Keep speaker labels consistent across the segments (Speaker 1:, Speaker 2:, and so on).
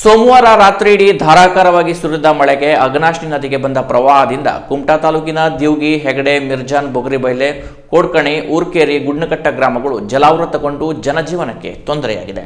Speaker 1: ಸೋಮವಾರ ರಾತ್ರಿಯಿಡೀ ಧಾರಾಕಾರವಾಗಿ ಸುರಿದ ಮಳೆಗೆ ಅಗ್ನಾಶ್ನಿ ನದಿಗೆ ಬಂದ ಪ್ರವಾಹದಿಂದ ಕುಮಟಾ ತಾಲೂಕಿನ ದಿವ್ಗಿ, ಹೆಗಡೆ, ಮಿರ್ಜಾನ್, ಬೊಗರಿಬೈಲೆ, ಕೋಡ್ಕಣಿ, ಊರ್ಕೇರಿ, ಗುಡ್ನಕಟ್ಟ ಗ್ರಾಮಗಳು ಜಲಾವೃತಗೊಂಡು ಜನಜೀವನಕ್ಕೆ ತೊಂದರೆಯಾಗಿದೆ.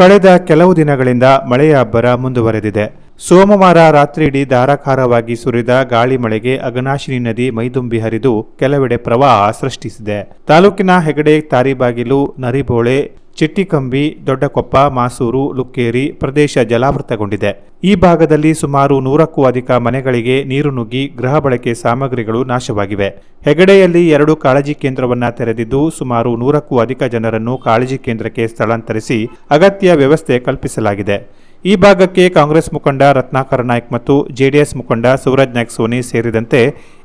Speaker 2: ಕಳೆದ ಕೆಲವು ದಿನಗಳಿಂದ ಮಳೆಯ ಅಬ್ಬರ ಮುಂದುವರೆದಿದೆ. ಸೋಮವಾರ ರಾತ್ರಿಯಿಡೀ ಧಾರಾಕಾರವಾಗಿ ಸುರಿದ ಗಾಳಿ ಮಳೆಗೆ ಅಗನಾಶಿನಿ ನದಿ ಮೈದುಂಬಿ ಹರಿದು ಕೆಲವೆಡೆ ಪ್ರವಾಹ ಸೃಷ್ಟಿಸಿದೆ. ತಾಲೂಕಿನ ಹೆಗಡೆ, ತಾರಿಬಾಗಿಲು, ನರಿಬೋಳೆ ಚಿಟ್ಟಿಕಂಬಿ, ದೊಡ್ಡಕೊಪ್ಪ, ಮಾಸೂರು, ಲುಕ್ಕೇರಿ ಪ್ರದೇಶ ಜಲಾವೃತಗೊಂಡಿದೆ. ಈ ಭಾಗದಲ್ಲಿ ಸುಮಾರು ನೂರಕ್ಕೂ ಅಧಿಕ ಮನೆಗಳಿಗೆ ನೀರು ನುಗ್ಗಿ ಗೃಹ ಬಳಕೆ ಸಾಮಗ್ರಿಗಳು ನಾಶವಾಗಿವೆ. ಹೆಗಡೆಯಲ್ಲಿ ಎರಡು ಕಾಳಜಿ ಕೇಂದ್ರವನ್ನ ತೆರೆದಿದ್ದು ಸುಮಾರು ನೂರಕ್ಕೂ ಅಧಿಕ ಜನರನ್ನು ಕಾಳಜಿ ಕೇಂದ್ರಕ್ಕೆ ಸ್ಥಳಾಂತರಿಸಿ ಅಗತ್ಯ ವ್ಯವಸ್ಥೆ ಕಲ್ಪಿಸಲಾಗಿದೆ. ಈ ಭಾಗಕ್ಕೆ ಕಾಂಗ್ರೆಸ್ ಮುಖಂಡ ರತ್ನಾಕರ ನಾಯ್ಕ್ ಮತ್ತು ಜೆಡಿಎಸ್ ಮುಖಂಡ ಸೂರಜ್ ನಾಯ್ಕ್ ಸೋನಿ ಸೇರಿದಂತೆ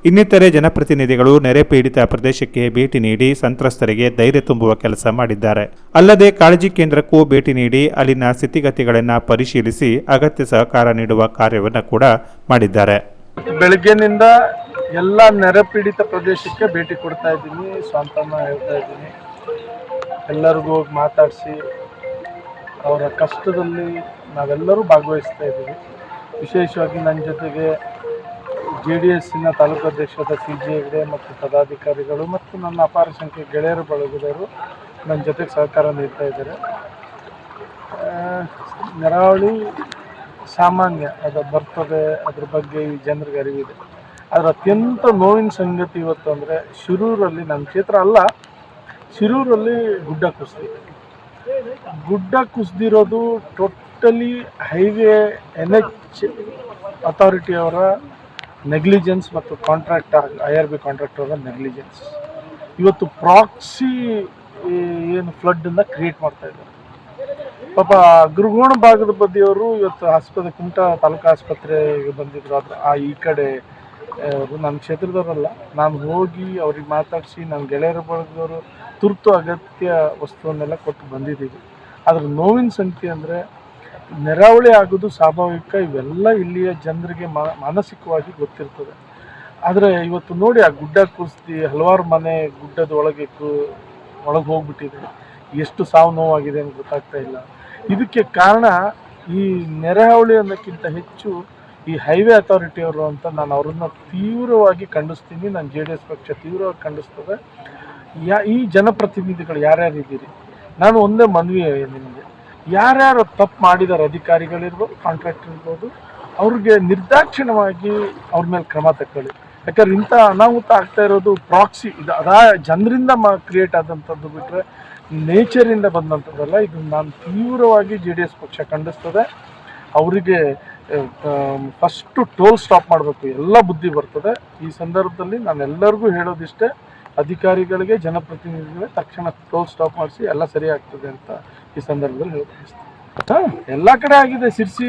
Speaker 2: ಇನ್ನಿತರೆ ಜನಪ್ರತಿನಿಧಿಗಳು ನೆರೆ ಪೀಡಿತ ಪ್ರದೇಶಕ್ಕೆ ಭೇಟಿ ನೀಡಿ ಸಂತ್ರಸ್ತರಿಗೆ ಧೈರ್ಯ ತುಂಬುವ ಕೆಲಸ ಮಾಡಿದ್ದಾರೆ. ಅಲ್ಲದೆ ಕಾಳಜಿ ಕೇಂದ್ರಕ್ಕೂ ಭೇಟಿ ನೀಡಿ ಅಲ್ಲಿನ ಸ್ಥಿತಿಗತಿಗಳನ್ನು ಪರಿಶೀಲಿಸಿ ಅಗತ್ಯ ಸಹಕಾರ ನೀಡುವ ಕಾರ್ಯವನ್ನು ಕೂಡ ಮಾಡಿದ್ದಾರೆ.
Speaker 3: ಬೆಳಗ್ಗೆನಿಂದ ಎಲ್ಲ ನೆರೆಪೀಡಿತ ಪ್ರದೇಶಕ್ಕೆ ಭೇಟಿ ಕೊಡ್ತಾ ಇದ್ದೀನಿ. ಸ್ವಂತನ ಹೇಳ್ತಾ ಇದ್ದೀನಿ. ಎಲ್ಲರಿಗೂ ಹೋಗಿ ಮಾತಾಡಿಸಿ, ಅವರ ಕಷ್ಟದಲ್ಲಿ ನಾವೆಲ್ಲರೂ ಭಾಗವಹಿಸ್ತಾ ಇದ್ದೀವಿ. ವಿಶೇಷವಾಗಿ ನನ್ನ ಜೊತೆಗೆ ಜೆ ಡಿ ಎಸ್ಸಿನ ತಾಲೂಕು ಅಧ್ಯಕ್ಷರಾದ ಸಿ ಜಿ ಹೆಗ್ಡೆ ಮತ್ತು ಪದಾಧಿಕಾರಿಗಳು ಮತ್ತು ನನ್ನ ಅಪಾರ ಸಂಖ್ಯೆ ಗೆಳೆಯರು ಬಳಗದವರು ನನ್ನ ಜೊತೆಗೆ ಸಹಕಾರ ನೀಡ್ತಾ ಇದ್ದಾರೆ. ನೆರಾವಳಿ ಸಾಮಾನ್ಯ ಅದು ಬರ್ತದೆ, ಅದ್ರ ಬಗ್ಗೆ ಈ ಜನರಿಗೆ ಅರಿವಿದೆ. ಆದರೆ ಅತ್ಯಂತ ನೋವಿನ ಸಂಗತಿ ಇವತ್ತು ಅಂದರೆ ಶಿರೂರಲ್ಲಿ ನಮ್ಮ ಕ್ಷೇತ್ರ ಅಲ್ಲ, ಶಿರೂರಲ್ಲಿ ಗುಡ್ಡ ಕುಸಿದಿದೆ. ಗುಡ್ಡ ಕುಸಿದಿರೋದು ಟೋಟಲಿ ಹೈವೇ ಎನ್ ಎಚ್ ಅಥಾರಿಟಿಯವರ ನೆಗ್ಲಿಜೆನ್ಸ್ ಮತ್ತು contractor I R B contractor negligence. ಇವತ್ತು ಪ್ರಾಕ್ಸಿ ಏನು ಫ್ಲಡ್ಡನ್ನು ಕ್ರಿಯೇಟ್ ಮಾಡ್ತಾ ಇದ್ದಾರೆ. ಪಾಪ ಗುರುಗೋಣ ಭಾಗದ ಬದಿಯವರು ಇವತ್ತು ಆಸ್ಪತ್ರೆ, ಕುಮಟಾ ತಾಲೂಕು ಆಸ್ಪತ್ರೆಗೆ ಬಂದಿದ್ರು. ಆದ್ರೆ ಆ ಈ ಕಡೆ ನನ್ನ ಕ್ಷೇತ್ರದವರಲ್ಲ. ನಾನು ಹೋಗಿ ಅವ್ರಿಗೆ ಮಾತಾಡಿಸಿ, ನನ್ನ ಗೆಳೆಯರ ಬಳಗದವರು ತುರ್ತು ಅಗತ್ಯ ವಸ್ತುವನ್ನೆಲ್ಲ ಕೊಟ್ಟು ಬಂದಿದ್ದೀವಿ. ಅದ್ರ ನೋವಿನ ಸಂಖ್ಯೆ ಅಂದರೆ ನೆರಾವಳಿ ಆಗೋದು ಸ್ವಾಭಾವಿಕ, ಇವೆಲ್ಲ ಇಲ್ಲಿಯ ಜನರಿಗೆ ಮಾನಸಿಕವಾಗಿ ಗೊತ್ತಿರ್ತದೆ. ಆದರೆ ಇವತ್ತು ನೋಡಿ ಆ ಗುಡ್ಡ ಕುಸ್ತಿ ಹಲವಾರು ಮನೆ ಗುಡ್ಡದ ಒಳಗೆ ಒಳಗೆ ಹೋಗ್ಬಿಟ್ಟಿದೆ. ಎಷ್ಟು ಸಾವು ನೋವಾಗಿದೆ ಅಂತ ಗೊತ್ತಾಗ್ತಾ ಇಲ್ಲ. ಇದಕ್ಕೆ ಕಾರಣ ಈ ನೆರೆಹಾವಳಿ ಅನ್ನೋಕ್ಕಿಂತ ಹೆಚ್ಚು ಈ ಹೈವೇ ಅಥಾರಿಟಿಯವರು ಅಂತ ನಾನು ಅವರನ್ನು ತೀವ್ರವಾಗಿ ಖಂಡಿಸ್ತೀನಿ. ನಾನು ಜೆ ಡಿ ಎಸ್ ಪಕ್ಷ ತೀವ್ರವಾಗಿ ಖಂಡಿಸ್ತದೆ. ಯಾ, ಈ ಜನಪ್ರತಿನಿಧಿಗಳು ಯಾರ್ಯಾರು ಇದ್ದೀರಿ ನಾನು ಒಂದೇ ಮನವಿ ನಿಮಗೆ. ಯಾರ್ಯಾರು ತಪ್ಪು ಮಾಡಿದ್ದಾರೆ ಅಧಿಕಾರಿಗಳಿರ್ಬೋದು ಕಾಂಟ್ರಾಕ್ಟರ್ ಇರ್ಬೋದು, ಅವ್ರಿಗೆ ನಿರ್ದಾಕ್ಷಿಣ್ಯವಾಗಿ ಅವ್ರ ಮೇಲೆ ಕ್ರಮ ತಗೊಳ್ಳಿ. ಯಾಕಂದ್ರೆ ಇಂಥ ಅನಾಹುತ ಆಗ್ತಾ ಇರೋದು ಪ್ರಾಕ್ಸಿ ಇದು ಅದಾ ಜನರಿಂದ ಮ ಕ್ರಿಯೇಟ್ ಆದಂಥದ್ದು ಬಿಟ್ಟರೆ ನೇಚರಿಂದ ಬಂದಂಥದ್ದಲ್ಲ. ಇದು ನಾನು ತೀವ್ರವಾಗಿ ಜೆ ಡಿ ಎಸ್ ಪಕ್ಷ ಖಂಡಿಸ್ತದೆ. ಅವರಿಗೆ ಫಸ್ಟು ಟೋಲ್ ಸ್ಟಾಪ್ ಮಾಡಬೇಕು, ಎಲ್ಲ ಬುದ್ಧಿ ಬರ್ತದೆ. ಈ ಸಂದರ್ಭದಲ್ಲಿ ನಾನು ಎಲ್ಲರಿಗೂ ಹೇಳೋದಿಷ್ಟೇ, ಅಧಿಕಾರಿಗಳಿಗೆ, ಜನಪ್ರತಿನಿಧಿಗಳಿಗೆ ತಕ್ಷಣ ಟೋಲ್ ಸ್ಟಾಪ್ ಮಾಡಿಸಿ ಎಲ್ಲ ಸರಿ ಅಂತ ಈ ಸಂದರ್ಭದಲ್ಲಿ ಹೇಳ್ತೀನಿ. ಎಲ್ಲ ಕಡೆ ಆಗಿದೆ. ಸಿರ್ಸಿ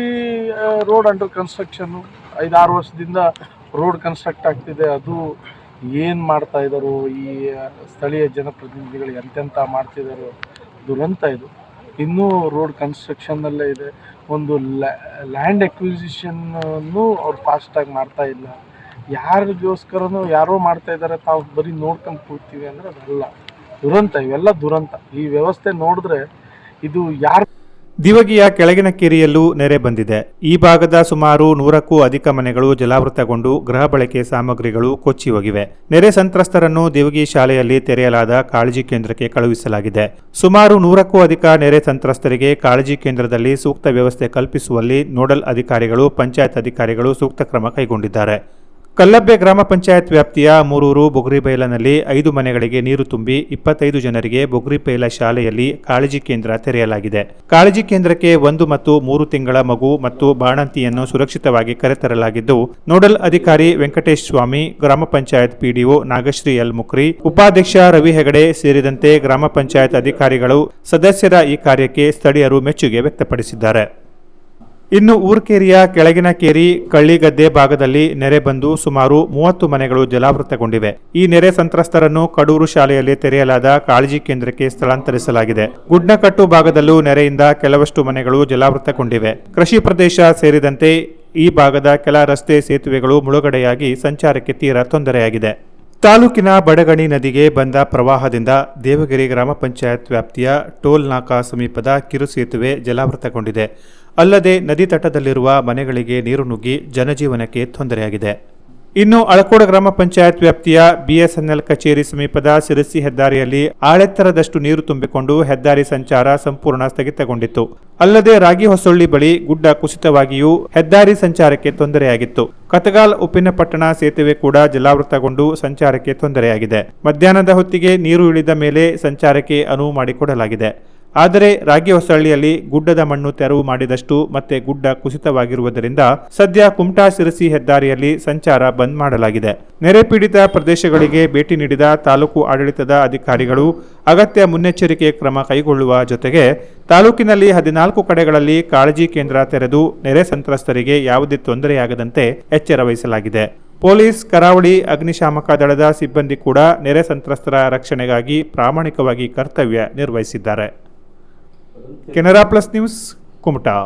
Speaker 3: ರೋಡ್ ಅಂಡರ್ ಕನ್ಸ್ಟ್ರಕ್ಷನ್ ಐದಾರು ವರ್ಷದಿಂದ ರೋಡ್ ಕನ್ಸ್ಟ್ರಕ್ಟ್ ಆಗ್ತಿದೆ. ಅದು ಏನು ಮಾಡ್ತಾ ಇದ್ದಾರೋ? ಈ ಸ್ಥಳೀಯ ಜನಪ್ರತಿನಿಧಿಗಳು ಎಂತೆಂಥ ಮಾಡ್ತಿದ್ದಾರೋ? ದುರಂತ ಇದು. ಇನ್ನೂ ರೋಡ್ ಕನ್ಸ್ಟ್ರಕ್ಷನ್ನಲ್ಲೇ ಇದೆ. ಒಂದು ಲ್ಯಾಂಡ್ ಅಕ್ವಿಸಿಷನ್ನು ಅವ್ರು ಫಾಸ್ಟಾಗಿ ಮಾಡ್ತಾ ಇಲ್ಲ. ಯಾರಿಗೋಸ್ಕರನೂ ಯಾರೋ ಮಾಡ್ತಾ ಇದ್ದಾರೆ. ತಾವು ಬರೀ ನೋಡ್ಕೊಂಡು ಕೂತೀವಿ ಅಂದರೆ ಅದಲ್ಲ ದುರಂತ ಇವೆಲ್ಲ ದುರಂತ. ಈ ವ್ಯವಸ್ಥೆ ನೋಡಿದ್ರೆ ಇದು ಯಾರು
Speaker 2: ದಿವಗಿಯ ಕೆಳಗಿನ ಕೆರೆಯಲ್ಲೂ ನೆರೆ ಬಂದಿದೆ. ಈ ಭಾಗದ ಸುಮಾರು ನೂರಕ್ಕೂ ಅಧಿಕ ಮನೆಗಳು ಜಲಾವೃತಗೊಂಡು ಗೃಹ ಬಳಕೆ ಸಾಮಗ್ರಿಗಳು ಕೊಚ್ಚಿ ಹೋಗಿವೆ ನೆರೆ ಸಂತ್ರಸ್ತರನ್ನು ದಿವಗಿ ಶಾಲೆಯಲ್ಲಿ ತೆರೆಯಲಾದ ಕಾಳಜಿ ಕೇಂದ್ರಕ್ಕೆ ಕಳುಹಿಸಲಾಗಿದೆ. ಸುಮಾರು ನೂರಕ್ಕೂ ಅಧಿಕ ನೆರೆ ಸಂತ್ರಸ್ತರಿಗೆ ಕಾಳಜಿ ಕೇಂದ್ರದಲ್ಲಿ ಸೂಕ್ತ ವ್ಯವಸ್ಥೆ ಕಲ್ಪಿಸುವಲ್ಲಿ ನೋಡಲ್ ಅಧಿಕಾರಿಗಳು, ಪಂಚಾಯತ್ ಅಧಿಕಾರಿಗಳು ಸೂಕ್ತ ಕ್ರಮ ಕೈಗೊಂಡಿದ್ದಾರೆ. ಕಲ್ಲಬ್ಬೆ ಗ್ರಾಮ ಪಂಚಾಯತ್ ವ್ಯಾಪ್ತಿಯ ಮೂರೂರು ಬೊಗ್ರಿಬೈಲನಲ್ಲಿ ಐದು ಮನೆಗಳಿಗೆ ನೀರು ತುಂಬಿ ಇಪ್ಪತ್ತೈದು ಜನರಿಗೆ ಬೊಗ್ರಿಬೈಲ ಶಾಲೆಯಲ್ಲಿ ಕಾಳಜಿ ಕೇಂದ್ರ ತೆರೆಯಲಾಗಿದೆ. ಕಾಳಜಿ ಕೇಂದ್ರಕ್ಕೆ ಒಂದು ಮತ್ತು ಮೂರು ತಿಂಗಳ ಮಗು ಮತ್ತು ಬಾಣಂತಿಯನ್ನು ಸುರಕ್ಷಿತವಾಗಿ ಕರೆತರಲಾಗಿದ್ದು, ನೋಡಲ್ ಅಧಿಕಾರಿ ವೆಂಕಟೇಶ್ ಸ್ವಾಮಿ, ಗ್ರಾಮ ಪಂಚಾಯತ್ ಪಿಡಿಒ ನಾಗಶ್ರೀ ಎಲ್ ಮುಕ್ರಿ, ಉಪಾಧ್ಯಕ್ಷ ರವಿ ಹೆಗಡೆ ಸೇರಿದಂತೆ ಗ್ರಾಮ ಪಂಚಾಯತ್ ಅಧಿಕಾರಿಗಳು ಸದಸ್ಯರ ಈ ಕಾರ್ಯಕ್ಕೆ ಸ್ಥಳೀಯರು ಮೆಚ್ಚುಗೆ ವ್ಯಕ್ತಪಡಿಸಿದ್ದಾರೆ. ಇನ್ನು ಊರ್ಕೇರಿಯ ಕೆಳಗಿನ ಕೇರಿ ಕಳ್ಳಿಗದ್ದೆ ಭಾಗದಲ್ಲಿ ನೆರೆ ಬಂದು ಸುಮಾರು ಮೂವತ್ತು ಮನೆಗಳು ಜಲಾವೃತಗೊಂಡಿವೆ. ಈ ನೆರೆ ಸಂತ್ರಸ್ತರನ್ನು ಕಡೂರು ಶಾಲೆಯಲ್ಲಿ ತೆರೆಯಲಾದ ಕಾಳಜಿ ಕೇಂದ್ರಕ್ಕೆ ಸ್ಥಳಾಂತರಿಸಲಾಗಿದೆ. ಗುಡ್ನಕಟ್ಟು ಭಾಗದಲ್ಲೂ ನೆರೆಯಿಂದ ಕೆಲವಷ್ಟು ಮನೆಗಳು ಜಲಾವೃತಗೊಂಡಿವೆ. ಕೃಷಿ ಪ್ರದೇಶ ಸೇರಿದಂತೆ ಈ ಭಾಗದ ಕೆಲ ರಸ್ತೆ ಸೇತುವೆಗಳು ಮುಳುಗಡೆಯಾಗಿ ಸಂಚಾರಕ್ಕೆ ತೀರಾ ತೊಂದರೆಯಾಗಿದೆ. ತಾಲೂಕಿನ ಬಡಗಣಿ ನದಿಗೆ ಬಂದ ಪ್ರವಾಹದಿಂದ ದೇವಗಿರಿ ಗ್ರಾಮ ಪಂಚಾಯತ್ ವ್ಯಾಪ್ತಿಯ ಟೋಲ್ ನಾಕಾ ಸಮೀಪದ ಕಿರು ಸೇತುವೆ ಜಲಾವೃತಗೊಂಡಿದೆ. ಅಲ್ಲದೆ ನದಿ ತಟದಲ್ಲಿರುವ ಮನೆಗಳಿಗೆ ನೀರು ನುಗ್ಗಿ ಜನಜೀವನಕ್ಕೆ ತೊಂದರೆಯಾಗಿದೆ. ಇನ್ನು ಅಳಕೋಡ ಗ್ರಾಮ ಪಂಚಾಯತ್ ವ್ಯಾಪ್ತಿಯ ಬಿಎಸ್ಎನ್ಎಲ್ ಕಚೇರಿ ಸಮೀಪದ ಸಿರಸಿ ಹೆದ್ದಾರಿಯಲ್ಲಿ ಆಳೆತ್ತರದಷ್ಟು ನೀರು ತುಂಬಿಕೊಂಡು ಹೆದ್ದಾರಿ ಸಂಚಾರ ಸಂಪೂರ್ಣ ಸ್ಥಗಿತಗೊಂಡಿತ್ತು. ಅಲ್ಲದೆ ರಾಗಿ ಹೊಸಳ್ಳಿ ಬಳಿ ಗುಡ್ಡ ಕುಸಿತವಾಗಿಯೂ ಹೆದ್ದಾರಿ ಸಂಚಾರಕ್ಕೆ ತೊಂದರೆಯಾಗಿತ್ತು. ಕತಗಾಲ್, ಉಪ್ಪಿನಪಟ್ಟಣ ಸೇತುವೆ ಕೂಡ ಜಲಾವೃತಗೊಂಡು ಸಂಚಾರಕ್ಕೆ ತೊಂದರೆಯಾಗಿದೆ. ಮಧ್ಯಾಹ್ನದ ಹೊತ್ತಿಗೆ ನೀರು ಇಳಿದ ಮೇಲೆ ಸಂಚಾರಕ್ಕೆ ಅನುವು ಮಾಡಿಕೊಡಲಾಗಿದೆ. ಆದರೆ ರಾಗಿ ಹೊಸಳ್ಳಿಯಲ್ಲಿ ಗುಡ್ಡದ ಮಣ್ಣು ತೆರವು ಮಾಡಿದಷ್ಟು ಮತ್ತೆ ಗುಡ್ಡ ಕುಸಿತವಾಗಿರುವುದರಿಂದ ಸದ್ಯ ಕುಮಟಾ ಸಿರಸಿ ಹೆದ್ದಾರಿಯಲ್ಲಿ ಸಂಚಾರ ಬಂದ್ ಮಾಡಲಾಗಿದೆ. ನೆರೆ ಪೀಡಿತ ಪ್ರದೇಶಗಳಿಗೆ ಭೇಟಿ ನೀಡಿದ ತಾಲೂಕು ಆಡಳಿತದ ಅಧಿಕಾರಿಗಳು ಅಗತ್ಯ ಮುನ್ನೆಚ್ಚರಿಕೆ ಕ್ರಮ ಕೈಗೊಳ್ಳುವ ಜೊತೆಗೆ ತಾಲೂಕಿನಲ್ಲಿ ಹದಿನಾಲ್ಕು ಕಡೆಗಳಲ್ಲಿ ಕಾಳಜಿ ಕೇಂದ್ರ ತೆರೆದು ನೆರೆ ಸಂತ್ರಸ್ತರಿಗೆ ಯಾವುದೇ ತೊಂದರೆಯಾಗದಂತೆ ಎಚ್ಚರ ವಹಿಸಲಾಗಿದೆ. ಪೊಲೀಸ್, ಕರಾವಳಿ, ಅಗ್ನಿಶಾಮಕ ದಳದ ಸಿಬ್ಬಂದಿ ಕೂಡ ನೆರೆ ಸಂತ್ರಸ್ತರ ರಕ್ಷಣೆಗಾಗಿ ಪ್ರಾಮಾಣಿಕವಾಗಿ ಕರ್ತವ್ಯ ನಿರ್ವಹಿಸಿದ್ದಾರೆ. Canara plus news Kumta